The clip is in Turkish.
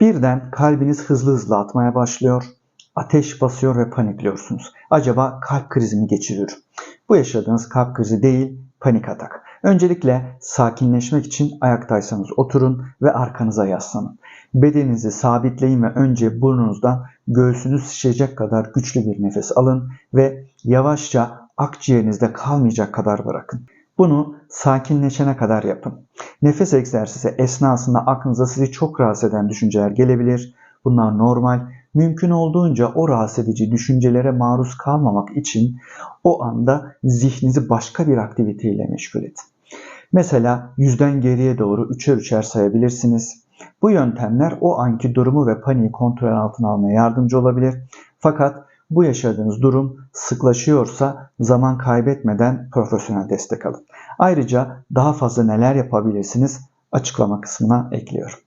Birden kalbiniz hızlı hızlı atmaya başlıyor. Ateş basıyor ve panikliyorsunuz. Acaba kalp krizi mi geçiriyor? Bu yaşadığınız kalp krizi değil, panik atak. Öncelikle sakinleşmek için ayaktaysanız oturun ve arkanıza yaslanın. Bedeninizi sabitleyin ve önce burnunuzdan göğsünüz şişecek kadar güçlü bir nefes alın ve yavaşça akciğerinizde kalmayacak kadar bırakın. Bunu sakinleşene kadar yapın. Nefes egzersizi esnasında aklınıza sizi çok rahatsız eden düşünceler gelebilir. Bunlar normal. Mümkün olduğunca o rahatsız edici düşüncelere maruz kalmamak için o anda zihninizi başka bir aktiviteyle meşgul edin. Mesela yüzden geriye doğru üçer üçer sayabilirsiniz. Bu yöntemler o anki durumu ve paniği kontrol altına almaya yardımcı olabilir. Fakat bu yaşadığınız durum sıklaşıyorsa zaman kaybetmeden profesyonel destek alın. Ayrıca daha fazla neler yapabilirsiniz açıklama kısmına ekliyorum.